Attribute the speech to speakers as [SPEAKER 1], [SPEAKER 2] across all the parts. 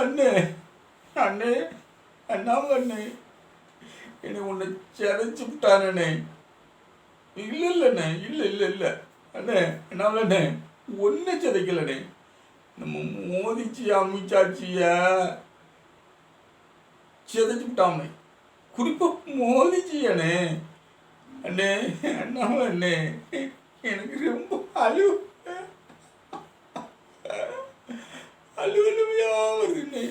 [SPEAKER 1] அண்ணே. அண்ணே அண்ணாமலை அண்ணே. என்னை உன்னை சிதைச்சு விட்டானே இல்லை இல்லைண்ணே இல்லை இல்லை இல்லை. அண்ணே அண்ணாமலை அண்ணே ஒன்றை சிதைக்கலண்ணே நம்ம மோதிச்சு அமிச்சாச்சிய? சிதைச்சு விட்டாமே. குறிப்பாக மோதிச்சியானே அண்ணே அண்ணாமலை அண்ணே. எனக்கு ரொம்ப அழிவு அலுவலுமையா வருதுண்ணே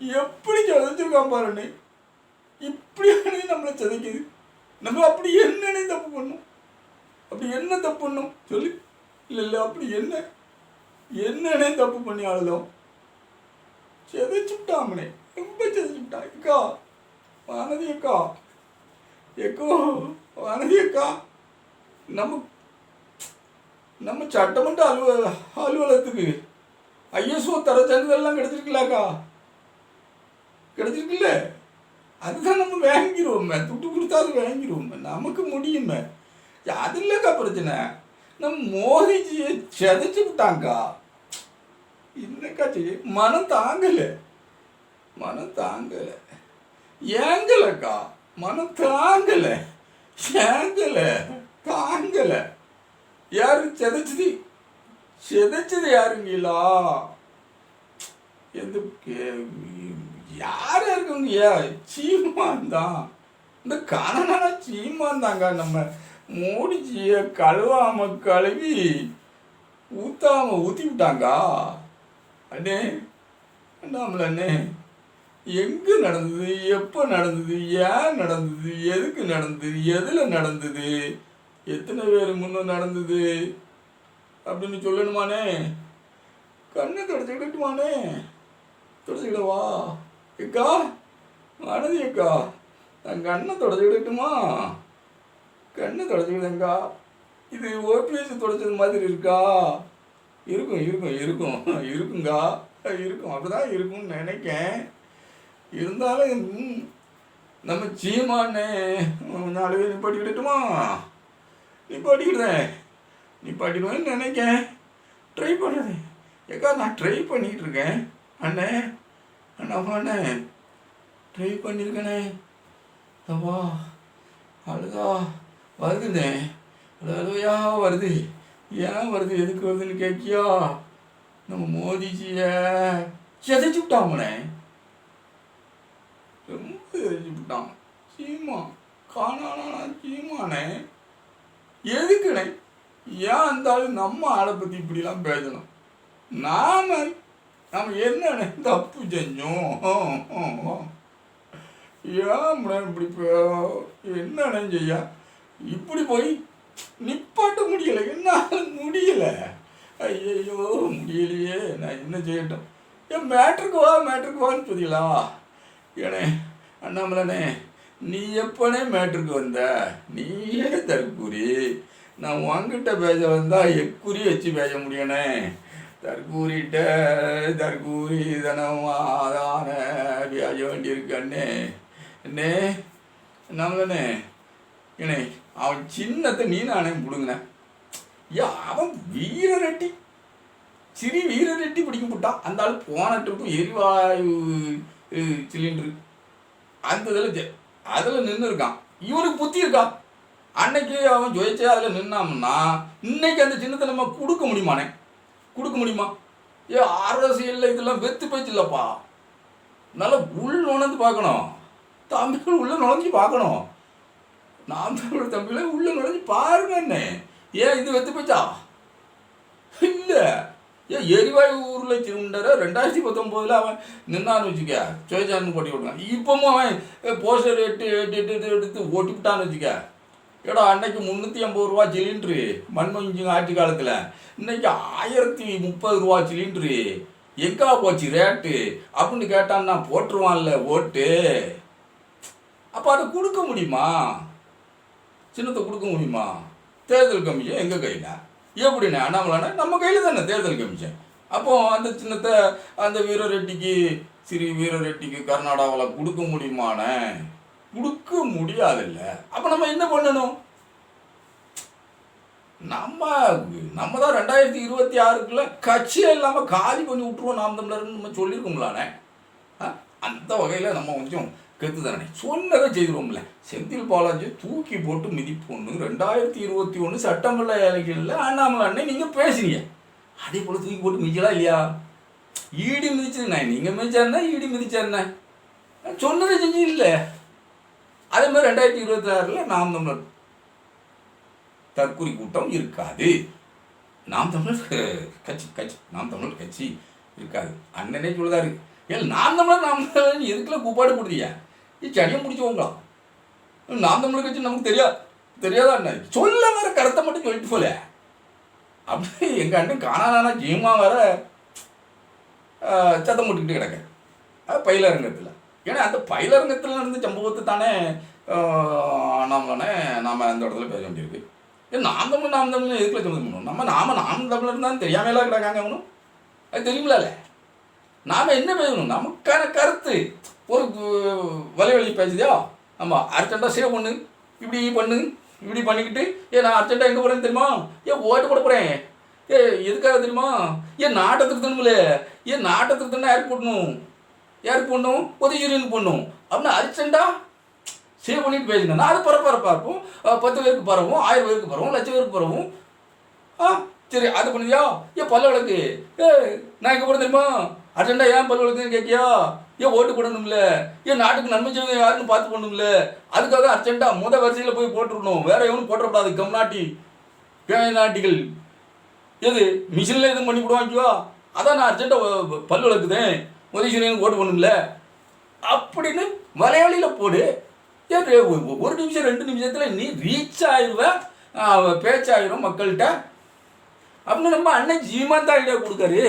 [SPEAKER 1] எப்படி சிதைச்சிருக்கான் பாருண்ணே இப்படியானே நம்மளை சிதைக்குது நம்ம அப்படி என்னன்னே தப்பு பண்ணோம்? அப்படி என்ன தப்பு பண்ணோம்? சொல்லு. இல்லை இல்லை அப்படி என்ன? என்னன்னே தப்பு பண்ணி ஆளுதோம் சிதைச்சுட்டாமனே ரொம்ப சிதைச்சுட்டான் அக்கா வானதி அக்கா. எக்கோ வானதி அக்கா. நம்ம நம்ம சட்டமன்ற அலுவல அலுவலகத்துக்கு ஐஎஸ்ஓ தர சான்றிதழ்லாம் கிடைச்சிருக்கலாக்கா கிடைச்சிருக்குல்ல அதுதான் நம்ம வாங்கிடுவோமே துட்டு கொடுத்தாலும் வாங்கிடுவோமே நமக்கு முடியுமே. அது இல்லைக்கா பிரச்சனை. நம்ம மோதிஜியை செதைச்சு விட்டாங்கக்கா என்னக்கா செய்ய மனம் தாங்கலை. மனம் தாங்கலை. ஏங்கலைக்கா. மனம் தாங்கலை. ஏங்கலை. தாங்கலை. யாரும் செதைச்சது? சிதைச்சது யாருங்களா எந்த யார் இருக்குங்க சீமான் தான். இந்த கணனா சீமான் தாங்க நம்ம மூடிச்சிய கழுவாம கழுவி ஊத்தாம ஊத்தி விட்டாங்க? அண்ணே அண்ணாமல அண்ணே. எங்கே நடந்தது? எப்போ நடந்தது? ஏன் நடந்தது? எதுக்கு நடந்தது? எதில் நடந்தது? எத்தனை பேர் முன்னே நடந்தது? அப்படின்னு சொல்லணுமானே? கண்ணை தொடச்சிக்கிட்டுமானே தொடச்சிக்கிடவா எக்கா மனதி அக்கா நான் கண்ணை தொடச்சிக்கிடட்டுமா கண்ணை தொடச்சுக்கிட்டேங்க்கா இது ஓபிஎஸ் தொடச்சது மாதிரி இருக்கா? இருக்கும் இருக்கும் இருக்கும். இருக்குங்கா. இருக்கும். அப்படிதான் இருக்கும்னு நினைக்கேன். இருந்தாலும் ம், நம்ம சீமானே நாலு பேர் நிப்பாட்டிக்கிடட்டுமா நிப்பாட்டிக்கிட்டேன் நிப்பாட்டிடுவேன்னு நினைக்கேன். ட்ரை பண்ணுறது ஏக்கா நான் ட்ரை பண்ணிகிட்டு இருக்கேன் அண்ணே அண்ணாமா அண்ணே ட்ரை பண்ணியிருக்கேனே தவா அழுதா வருதுண்ணே. அழுவையா வருது. ஏன் வருது? எதுக்கு வருதுன்னு கேட்கியா? நம்ம மோதிஜிய செதைச்சு விட்டாமனே ரொம்ப செதைச்சு விட்டான் சீமா காணானா சீமானே. எதுக்குண்ணே? ஏன் இருந்தாலும் நம்ம ஆளை பற்றி இப்படிலாம் பேசணும்? நாம நம்ம என்ன தப்பு செஞ்சோம்? ஏன் இப்படி என்ன என்னண்ணே செய்ய? இப்படி போய் நிப்பாட்ட முடியல. என்னால் முடியலை. ஐயோ முடியலையே. நான் என்ன செய்யட்டும்? என் மேட்ருக்கு வா மேட்ருக்கு வான்னு சொல்லிங்களா ஏனே அண்ணாமலனே நீ எப்பனே மேட்ருக்கு வந்த? நீயே தற்கூரி நான் உங்ககிட்ட பேச வந்தால் எக்குறி வச்சு பேச முடியணே தற்கூறிட்ட தற்கூறி தனம் ஆதான பேச வேண்டியிருக்கண்ணே அண்ணே. நம்மளே இணை அவன் சின்னத்தை நீ நானே பிடுங்கினேன். ஐயா அவன் வீரரெட்டி. சிறி வீரரெட்டி பிடிக்க போட்டான் அந்த ஆள் போன ட்ரிப்பு எரிவாயு சிலிண்டரு. அந்த இதில் அதில் நின்று இருக்கான் இவனுக்கு புத்தி இருக்கான் அன்னைக்கு அவன் ஜெயிச்சே அதில் நின்னாம்னா இன்னைக்கு அந்த சின்னத்தை நம்ம கொடுக்க முடியுமானே? கொடுக்க முடியுமா? ஏ அரசியலில் இதெல்லாம் வெத்து பேச்சு இல்லைப்பா. நல்லா உள் நுழைந்து பார்க்கணும். தம்பிகள் உள்ள நுழைஞ்சு பார்க்கணும். நாம் தமிழ் தம்பிகளை உள்ள நுழைஞ்சு பாருங்க என்ன. ஏன் இது வெத்து போச்சா இல்லை. ஏன் எரிவாயு ஊரில் திருண்டர ரெண்டாயிரத்தி பத்தொம்போதில் அவன் நின்னான்னு வச்சுக்க சுயசார்ந்து போட்டி விடுறான் இப்பவும் அவன் போஸ்டர் எட்டு எட்டு எட்டு எட்டு எடுத்து ஓட்டிவிட்டான்னு வச்சுக்க. ஏடா அன்னைக்கு முந்நூற்றி ஐம்பது ரூபா சிலிண்ட்ரு. மன்மோகன் ஆட்சி காலத்தில். இன்னைக்கு ஆயிரத்தி முப்பது ரூபா சிலிண்ட்ரு. எங்கா போச்சு ரேட்டு? அப்படின்னு கேட்டான்னா போட்டுருவான்ல ஓட்டு. அப்போ அதை கொடுக்க முடியுமா? சின்னத்தை கொடுக்க முடியுமா? தேர்தல் கமிஷன் எங்கள் கையில்? எப்படிண்ணே? அண்ணாமலைண்ணே? நம்ம கையில் தானே தேர்தல் கமிஷன். அப்போ அந்த சின்னத்தை அந்த வீரரெட்டிக்கு ஸ்ரீ வீரரெட்டிக்கு கர்நாடகாவில் கொடுக்க முடியுமாண்ணே? முடியாதுல்ல. அப்போ நம்ம என்ன பண்ணணும்? நம்ம நம்ம தான் ரெண்டாயிரத்தி இருபத்தி ஆறுக்குள்ள கட்சியே இல்லாமல் காலி பண்ணி விட்டுருவோம் நாம் தமிழர்னு நம்ம சொல்லியிருக்கோம்லானே. அந்த வகையில் நம்ம கொஞ்சம் கெத்து தானே சொன்னதை செய்திருவோம்ல. செந்தில் பாலாஜி தூக்கி போட்டு மிதிப்போன்னு ரெண்டாயிரத்தி இருபத்தி ஒன்று சட்டமன்ற எலெக்ஷனில் அண்ணாமலை அண்ணன் நீங்கள் பேசுறீங்க அதே போல் தூக்கி போட்டு மிதிச்சலாம் இல்லையா? ஈடி மிதிச்சதுண்ணே நீங்கள் மிதிச்சாருன்னா ஈடி மிதிச்சாருண்ணே சொன்னதை செஞ்சு இல்லை. அதே மாதிரி ரெண்டாயிரத்தி இருபத்தி ஆறில் நாம் தமிழர் தற்கொலை கூட்டம் இருக்காது. நாம் தமிழர் கட்சி கட்சி நாம் தமிழர் கட்சி இருக்காது. அண்ணனே சொல்லுதாரு ஏன் நாம் தமிழர் நாம் தமிழர் எதுக்குள்ள கூப்பாடு கொடுத்தியா நீ சனியம் முடிச்சவங்களா? நாம் தமிழர் கட்சி நமக்கு தெரியாது தெரியாதா அண்ணன் சொல்ல வர கருத்தை மட்டும் சொல்லிட்டு போல. அப்படி எங்கள் அண்ணன் காணானா ஜீமா வர சத்தம் போட்டுக்கிட்டு கிடக்க அது பயிலரங்கத்தில். ஏன்னா அந்த பயிலரங்கத்தில் நடந்த சம்பவத்தை தானே நாமளானே நாம் அந்த இடத்துல பேச வேண்டியிருக்கு. ஏன் நாம் தமிழ் நாம் தமிழ் எதுக்குள்ள சம்மந்தம் பண்ணணும் நம்ம நாம நாம் தமிழர் தான் எல்லாம் கிடக்காங்க அவனும் அது தெரியுமில்ல நாம் என்ன பேசணும்? நமக்கான கருத்து. ஒரு வலை வழி பேசுதியா? நம்ம அர்ஜென்ட்டாக சேவ் பண்ணு. இப்படி பண்ணு. இப்படி பண்ணிக்கிட்டு ஏ நான் அர்ஜென்ட்டாக எங்கே போகிறேன்னு தெரியுமா? ஏன் ஓட்டு போட போகிறேன் ஏ எதுக்காக தெரியுமா? ஏன் நாட்டை திருத்தணும்ல ஏன் நாட்டை திருத்தணும் யாருக்கு யாருக்கு போடணும் உதவிக்கு பண்ணும். அப்படின்னா அர்ஜென்ட்டாக சேவ் பண்ணிட்டு பேசுங்க நான் அது பரப்பரப்பா பார்ப்போம் பத்து பேருக்கு பரவும் ஆயிரம் பேருக்கு பரவும் லட்சம் பேருக்கு பரவும். ஆ சரி அது பண்ணியா? ஏன் பல்ல விளக்கு ஏ நான் எங்கே போட தெரியுமா? அர்ஜென்டா ஏன் பல்ல விளக்குன்னு கேட்கியா ஏன் ஓட்டு போடணும்ல. ஏன் நாட்டுக்கு நன்மை செய்வது யாருன்னு பார்த்து பண்ணணும்ல அதுக்காக அர்ஜென்டா முத வரிசையில் போய் போட்டுருக்கணும். வேற எவனும் போட்டக்கூடாது கம்நாட்டி பேய நாட்டிகள் எது மிஷினில் எதுவும் பண்ணி விடுவாங்க அதான் நான் அர்ஜென்ட்டாக பல் விளக்குதேன் உதவி ஓட்டு பண்ணும்ல அப்படின்னு மலையாளியில் போடு. ஏன் ஒரு நிமிஷம் ரெண்டு நிமிஷத்தில் நீ ரீச் ஆயிடுவ பேச்சாயிரும் மக்கள்கிட்ட. அப்படின்னு நம்ம அண்ணன் ஜீமான் தான் ஐடியா கொடுக்காரு.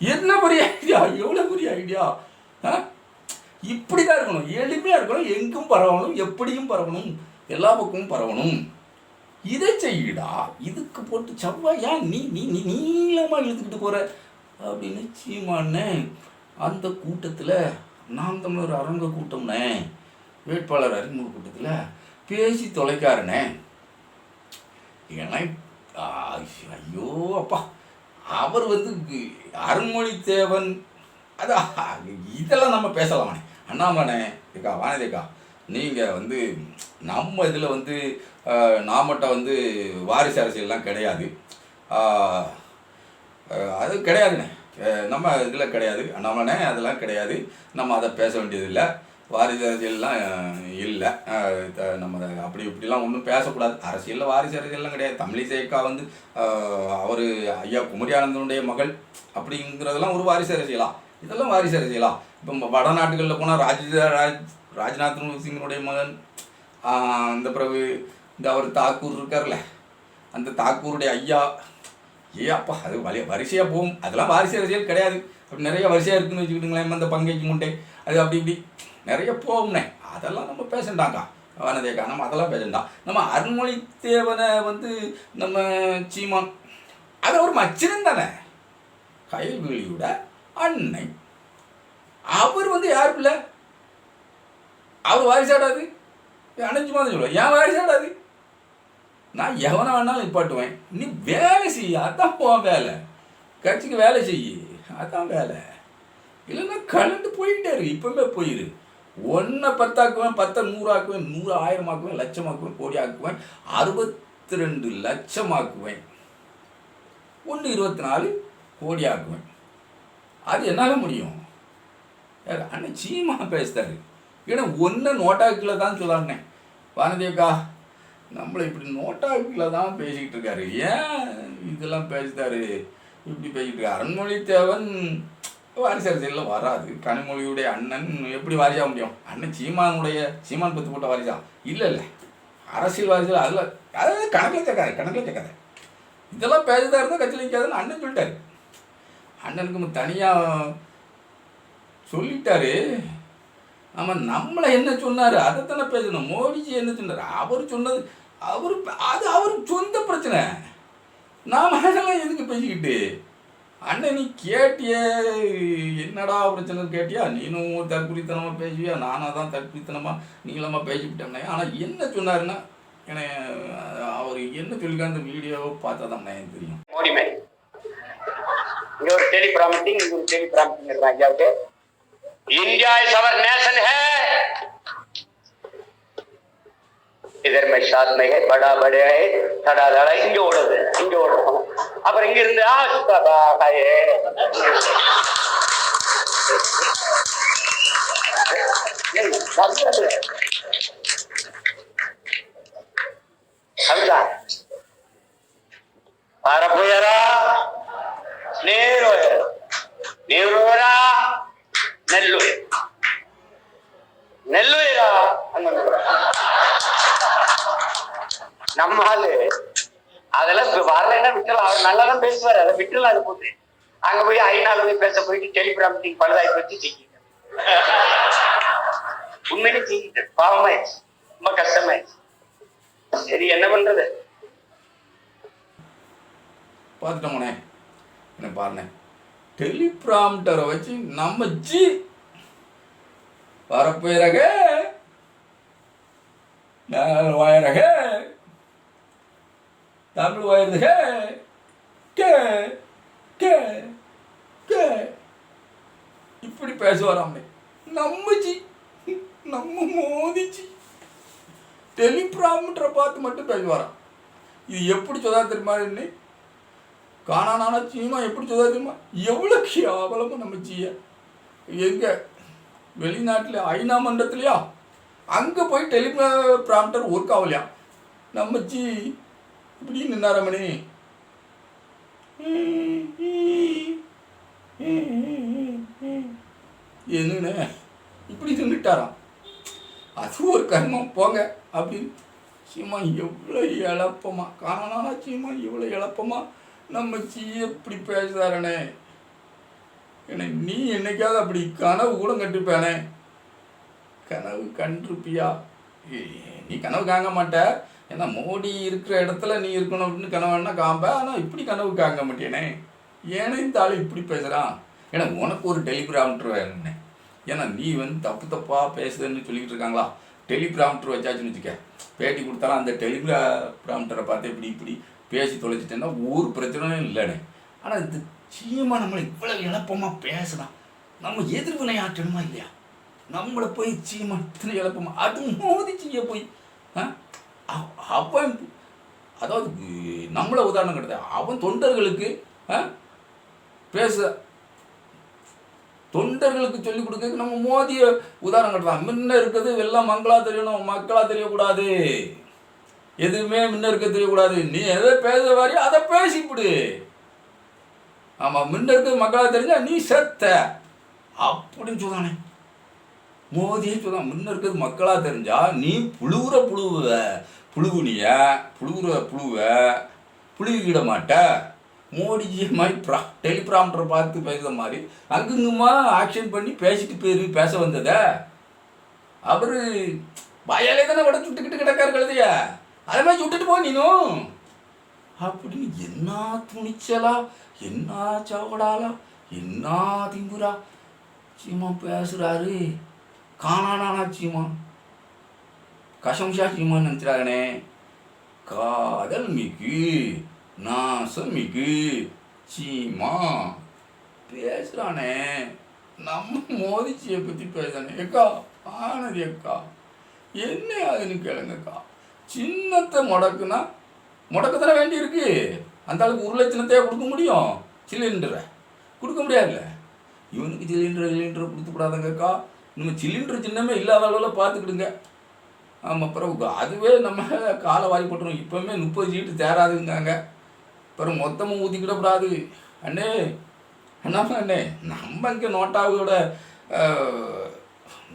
[SPEAKER 1] என்ன பெரிய ஐடியா எவ்வளோ பெரிய ஐடியா ஆ? இப்படி தான் இருக்கணும். எளிமையாக இருக்கணும். எங்கும் பரவணும். எப்படியும் பரவணும். எல்லா பக்கமும் பரவணும். இதை செய்யடா. இதுக்கு போட்டு செவ்வாய் ஏன் நீ நீ நீ நீளமாக இழுத்துக்கிட்டு போகிற அப்படின்னு சீமான்னு அந்த கூட்டத்தில் நாம் தமிழர் அரங்க கூட்டம்னே வேட்பாளர் அறிமுக கூட்டத்தில் பேசி தொலைக்காரனே. ஏன்னா ஐயோ அப்பா அவர் வந்து அருண்மொழி தேவன். அதான் இதெல்லாம் நம்ம பேசலாமாண்ணே அண்ணாமண்ணே இருக்கா வானதேக்கா நீங்கள் வந்து நம்ம இதில் வந்து நாமட்ட வந்து வாரிசு அரசியல்லாம் கிடையாது. அது கிடையாதுண்ணே நம்ம இதில் கிடையாது. அண்ணாமண்ணே அதெல்லாம் கிடையாது. நம்ம அதை பேச வேண்டியதில்லை. வாரிசு அரசியல்லாம் இல்லை. நம்ம அதை அப்படி இப்படிலாம் ஒன்றும் பேசக்கூடாது. அரசியலில் வாரிசு அரசியல்லாம் கிடையாது. தமிழிசைக்கா வந்து அவர் ஐயா குமரி ஆனந்தனுடைய மகள் அப்படிங்கிறதெல்லாம் ஒரு வாரிசு அரசியலா? இதெல்லாம் வாரிசு அரசியலா? இப்போ வடநாட்டுகளில் போனால் ராஜ ராஜ் ராஜ்நாத் சிங்கினுடைய மகன் அந்த பிறகு இந்த அவர் தாக்கூர் இருக்கார்ல அந்த தாக்கூருடைய ஐயா ஏ அப்பா அது வலி வரிசையாக போகும். அதெல்லாம் வாரிசு அரசியல் கிடையாது. அப்படி நிறைய வரிசையாக இருக்குன்னு வச்சுக்கிட்டுங்களேன் அந்த பங்கைக்கு முண்டை அது அப்படி இப்படி. நிறைய போகும்னே. அதெல்லாம் நம்ம பேசண்டாக்கா வனதேக்கா நம்ம அதெல்லாம் பேசண்டாம் நம்ம அருண்மொழி தேவனை வந்து நம்ம சீமான் அது ஒரு மச்சினன் தானே. கைவிழியோட அன்னை. அவர் வந்து யார் பிள்ளை? அவர் வாரிசாடாது அணைஞ்சு மாதிரி சொல்லுவேன். ஏன் வாரிசாடாது நான் எவனை வேணாலும் நிப்பாட்டுவேன். நீ வேலை செய்ய அதான் போ வேலை. கட்சிக்கு வேலை செய் அதான் வேலை. இல்லைன்னா கலந்து போயிட்டே இருக்கு இப்பவுமே போயிரு. ஒன்றை பத்தாக்குவேன் பத்தை நூறாக்குவேன் நூறு ஆயிரம் ஆக்குவேன் லட்சமாக்குவேன் கோடி ஆக்குவேன் அறுபத்தி ரெண்டு லட்சமாக்குவேன். ஒன்று இருபத்தி நாலு கோடி ஆக்குவேன் அது என்னால் முடியும்? யார் அண்ணன் சீமா பேசுறாரு. ஏன்னா ஒன்று நோட்டாக்கில் தான் சொல்லாருண்ணே வானதேக்கா நம்மளை இப்படி நோட்டாக்கில் தான் பேசிக்கிட்டு இருக்காரு ஏன் இதெல்லாம் பேசுதாரு இப்படி பேசிக்கிட்டு இருக்காரு அருண்மொழி தேவன் வாரிசு அரசியலில் வராது. கனிமொழியுடைய அண்ணன் எப்படி வாரிசாக முடியும்? அண்ணன் சீமானுடைய சீமான் பத்து போட்ட வாரிசா? இல்லை இல்லை. அரசியல் வாரிசில் அதில் அதாவது கணக்கில் சேர்க்காது கணக்கில் சேர்க்காது இதெல்லாம் பேசுதா இருந்தால் கட்சியில் நிற்காதுன்னு அண்ணன் சொல்லிட்டாரு. அண்ணனுக்கு தனியாக சொல்லிட்டாரு. ஆமாம் நம்மளை என்ன சொன்னார்? அதைத்தானே பேசணும். மோடிஜி என்ன சொன்னார்? அவர் சொன்னது அவர் அது அவருக்கு சொந்த பிரச்சனை. நாம் அதெல்லாம் எதுக்கு பேசிக்கிட்டு? அண்ணன் நீ கேட்டியே என்னடா பிரச்சனை கேட்டியா? நீனும் தற்குறித்தனமாக பேசுவியா? நானாக தான் தற்குறித்தனமாக நீளமாக பேசிவிட்டேன் ஆனால் என்ன சொன்னாருன்னா ஏன்னா அவர் என்ன சொல்லிக்க அந்த வீடியோவை பார்த்தா தான் எனக்கு தெரியும்.
[SPEAKER 2] மோடி மாதிரி. இங்கே ஒரு டெலி ப்ராமிட்டிங் இங்கே ஒரு டெலி ப்ராமிட்டிங் ஐயாவுக்கு इंडिया इज अवर नेशन है इधर में साथ में है बड़ा बड़े है थड़ा थड़ा इंगे இங்க ஓடும் அப்புறம் இங்க இருந்து ஆஸ்தாபாயே அதுதான் பரப்புயரா அதை போட்டு அங்க போய் ஐநாள் போய் பேச போயிட்டு டெலிகிராம் பழுதாய் போச்சு செஞ்சிட்டேன் உண்மையிலே செஞ்சிட்டேன் பாவமாயிடுச்சு. ரொம்ப கஷ்டமாயிடுச்சு. சரி என்ன பண்றது?
[SPEAKER 1] பார்த்துட்டோமண்ணே என்ன பாருண்ணே டெலிபிராம்டரை வச்சு நம்ம ஜி வரப்போயிரக வாயிரக தமிழ் வாயிருதுக கே. K K. இப்படி பேசுவாராமே நம்ம ஜி நம்ம மோதிச்சு. டெலிப்ராம்டரை பார்த்து மட்டும் பேசுவாராம் இது எப்படி சொன்னா தெரியுமா இன்னைக்கு காணானான சீமா எப்படி சொதா தெரியுமா? எவ்வளோ கேவலமாக நம்ம செய்ய எங்கே? வெளிநாட்டில் ஐநா மன்றத்துலையா? அங்கே போய் டெலி ப்ராம்ப்டர் ஒர்க் ஆகலையா நம்ம ஜி இப்படி நின்னாரமணி என்னண்ணே? இப்படி சொல்லிட்டாராம் அது ஒரு கர்மம் போங்க அப்படின்னு. சீமா எவ்வளோ இழப்பமா? காணானா சீமா இவ்வளோ இழப்பமா? நம்ம சீ எப்படி பேசுறாரனே என்னை நீ என்னைக்காவது அப்படி கனவு கூட கண்டிருப்பானே கனவு கண்டிருப்பியா? நீ கனவு காங்க மாட்ட. ஏன்னா மோடி இருக்கிற இடத்துல நீ இருக்கணும் அப்படின்னு கனவுன்னா காம்ப. ஆனால் இப்படி கனவு காங்க மாட்டேனே. ஏன்னா இந்த ஆள் இப்படி பேசுகிறான் ஏன்னா உனக்கு ஒரு டெலிகிராம்ட்ரு வேணும்னே. ஏன்னா நீ வந்து தப்பு தப்பாக பேசுதுன்னு சொல்லிக்கிட்டு இருக்காங்களா? டெலிகிராம்ட்ரு வச்சாச்சுன்னு வச்சுக்க. பேட்டி கொடுத்தாலும் அந்த டெலிகிராம்டரை பார்த்து இப்படி இப்படி பேசி தொலைச்சிட்டேன்னா ஒரு பிரச்சனையும் இல்லைண்ணே ஆனால் இந்த சீமா நம்மளை இவ்வளோ இழப்பமாக பேசுகிறான் நம்ம எதிர்வினை ஆற்றணுமா இல்லையா? நம்மளை போய் சீமா இத்தனை இழப்பமாக அது மோதி செய்ய போய். ஆ? அவன் அதாவது நம்மளை உதாரணம் கிடையாது. அவன் தொண்டர்களுக்கு ஆ? பேச தொண்டர்களுக்கு சொல்லிக் கொடுக்க நம்ம மோதிய உதாரணம் கிடையாது. முன்ன இருக்கிறது எல்லாம் மங்களா தெரியணும் மக்களா தெரியக்கூடாது. எதுவுமே முன்ன இருக்க தெரியக்கூடாது. நீ எதை பேச வாரியோ அதை பேசிப்பிடு. ஆமாம் முன்ன இருக்கிறது மக்களா தெரிஞ்சா நீ செத்த. அப்படின்னு சொல்லானே மோதியே சொல்லான் முன்ன இருக்கிறது மக்களா தெரிஞ்சா நீ புழுவுற புழுவ புழுகுனிய புழுகுற புழுவ புழுகிட மாட்ட. மோடிஜி மாதிரி ப்ரா டெலிப்ராம்டர் பார்த்து பேசுகிற மாதிரி அங்குங்குமா ஆக்ஷன் பண்ணி பேசிட்டு போயிரு பேச வந்தத? அவர் வாயாலே தானே விட சுட்டுக்கிட்டு கிடக்காரு கழுதையா. அதே மாதிரி சுட்டுட்டு போ நீனும் அப்படின்னு என்ன துணிச்சலா என்ன சவடாலா என்ன திம்புரா. சீமா பேசுறாரு. காணானா சீமா கசம்ஷா சீமான்னு நினச்சிடாங்கண்ணே காதல் மிகு நாசம் மிகு சீமா. பேசுகிறானே நம்ம மோதிச்சியை பற்றி பேசுறானே. எக்கா ஆனது அக்கா என்ன அதுன்னு கேளுங்கக்கா. சின்னத்தை முடக்குனா வேண்டி இருக்குது அந்த அளவுக்கு ஒரு கொடுக்க முடியும்? சிலிண்டரை. கொடுக்க முடியாதுல்ல. இவனுக்கு சிலிண்டர் சிலிண்டர் கொடுத்து கூடாதுங்கக்கா. நம்ம சிலிண்டர் சின்னமே இல்லாத அளவில் பார்த்துக்கிடுங்க. ஆமாம் பிறகு அதுவே நம்ம காலை வாரி போட்டுரும். இப்போவுமே முப்பது சீட்டு தேராதுங்காங்க பிறகு மொத்தமும் ஊற்றிக்கிடக்கூடாது அண்ணே என்ன அண்ணே? நம்ம இங்கே நோட்டாவோட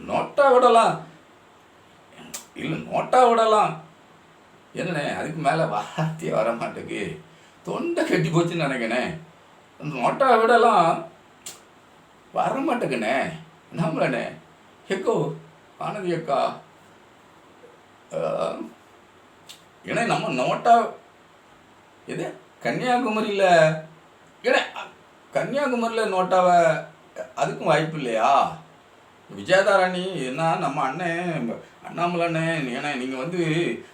[SPEAKER 1] நோட்டா விடலாம் இல்லை நோட்டா விடலாம் என்னண்ணே அதுக்கு மேலே வார்த்தையே வர மாட்டேங்கு தொண்டை கட்டி போச்சுன்னு நினைக்கண்ணே நோட்டா விடலாம் வர மாட்டேங்கண்ணே நம்மளண்ணே எக்கோ ஆனது அக்கா. ஏன்னா நம்ம நோட்டா எது? கன்னியாகுமரியில் ஏன்னா கன்னியாகுமரியில் நோட்டாவை அதுக்கும் வாய்ப்பு இல்லையா? விஜயதாராணி என்ன நம்ம அண்ணன் அண்ணாமலை அண்ணன் ஏன்னா நீங்கள் வந்து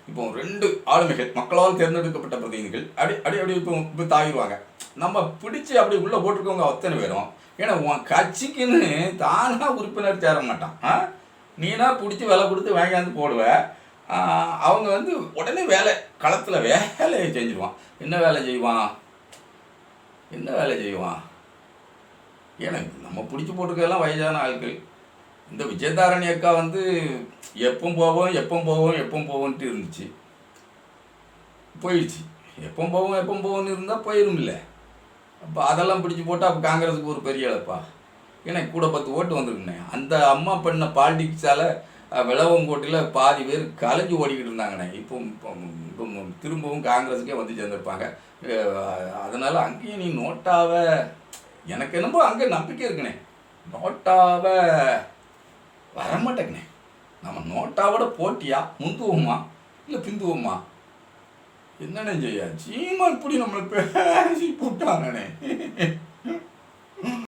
[SPEAKER 1] இப்போ ரெண்டு ஆளுமைகள் மக்களால் தேர்ந்தெடுக்கப்பட்ட பிரதிநிதிகள் அப்படி அப்படி அப்படி இப்போ இப்போ தாவிடுவாங்க நம்ம பிடிச்சி அப்படி உள்ளே போட்டிருக்கவங்க அத்தனை பேரும் ஏன்னா உன் கட்சிக்குன்னு தானாக உறுப்பினர் சேர மாட்டான். ஆ? நீனா பிடிச்சி விலை கொடுத்து வாங்கியாந்து போடுவ. அவங்க வந்து உடனே வேலை களத்தில் வேலையை செஞ்சிருவான். என்ன வேலை செய்வான்? என்ன வேலை செய்வான்? எனக்கு நம்ம பிடிச்சி போட்டிருக்கதெல்லாம் வயதான ஆட்கள். இந்த விஜயதாரணி அக்கா வந்து எப்போ போவோம் எப்போ போவோம் எப்போ போவோன்ட்டு இருந்துச்சு. போயிடுச்சு. எப்போ போவோம் எப்போ போவோம்னு இருந்தால் போயிரும்ல அப்போ அதெல்லாம் பிடிச்சி போட்டால் அப்போ காங்கிரஸுக்கு ஒரு பெரிய இழப்பா? எனக்கு கூட பத்து ஓட்டு வந்துருக்குண்ணே. அந்த அம்மா பண்ண பாலிடிக்ஸால் விளவங்கோட்டையில் பாதி பேர் கலைஞ்சு ஓடிக்கிட்டு இருந்தாங்கண்ணே. இப்போ இப்போ திரும்பவும் காங்கிரஸுக்கே வந்து சேர்ந்துருப்பாங்க. அதனால் அங்கேயும் நீ நோட்டாவை எனக்கு என்னமோ அங்கே நம்பிக்கை இருக்குண்ணே. நோட்டாவை வரமாட்டேங்கண்ணே. நம்ம நோட்டாவோட போட்டியா? முந்துவோமா? இல்லை பிந்துவோமா? என்னண்ணே செய்யா? சீமா இப்படி நம்மளை பேசி போட்டாங்கண்ணே.